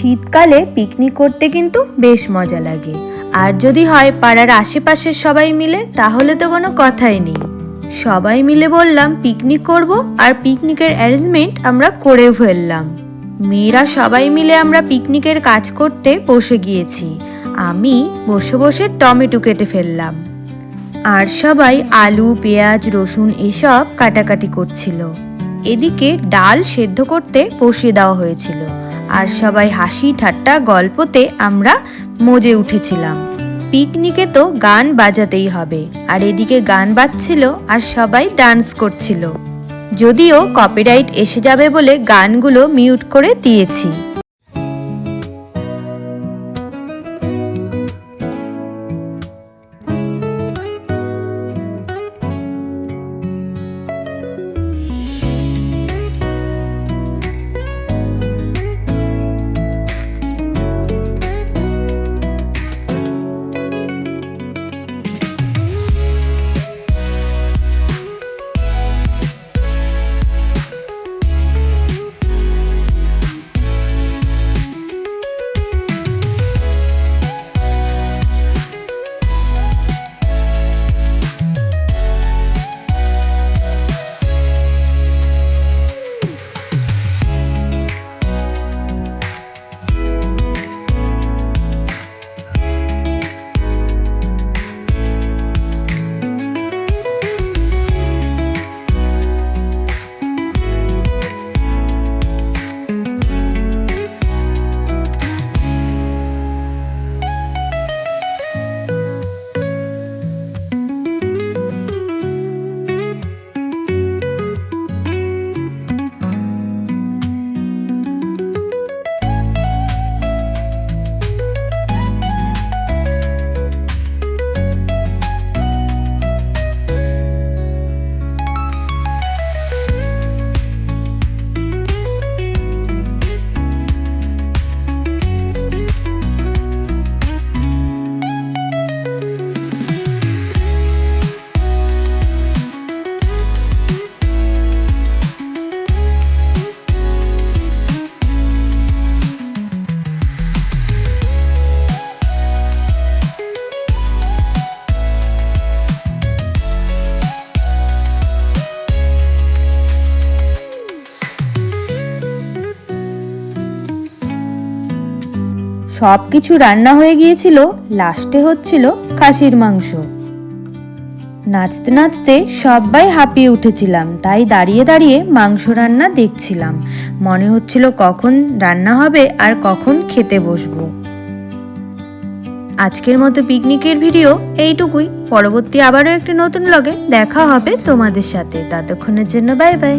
শীতকালে পিকনিক করতে কিন্তু বেশ মজা লাগে। আর যদি হয় পাড়ার আশেপাশের সবাই মিলে, তাহলে তো কোনো কথাই নেই। সবাই মিলে বললাম, পিকনিক করব আর পিকনিকের অ্যারেঞ্জমেন্ট আমরা করেও ফেললাম। মেয়েরা সবাই মিলে আমরা পিকনিকের কাজ করতে বসে গিয়েছি। আমি বসে বসে টমেটো কেটে ফেললাম। আর সবাই আলু, পেঁয়াজ, রসুন এসব কাটাকাটি করছিল। এদিকে ডাল সেদ্ধ করতে বসিয়ে দেওয়া হয়েছিল। আর সবাই হাসি ঠাট্টা গল্পতে আমরা মজে উঠেছিলাম। পিকনিকে তো গান বাজাতেই হবে, আর এদিকে গান বাজছিল আর সবাই ডান্স করছিল। যদিও কপিরাইট এসে যাবে বলে গানগুলো মিউট করে দিয়েছি। সব কিছু রান্না হয়ে গিয়েছিল, লাস্টে হচ্ছিল খাসির মাংস। নাচতে নাচতে সবাই হাঁপিয়ে উঠেছিলাম, তাই দাঁড়িয়ে দাঁড়িয়ে মাংস রান্না দেখছিলাম। মনে হচ্ছিল কখন রান্না হবে আর কখন খেতে বসবো। আজকের মতো পিকনিকের ভিডিও এইটুকুই। পরবর্তী আবারও একটি নতুন লগে দেখা হবে তোমাদের সাথে। ততক্ষণের জন্য বাই বাই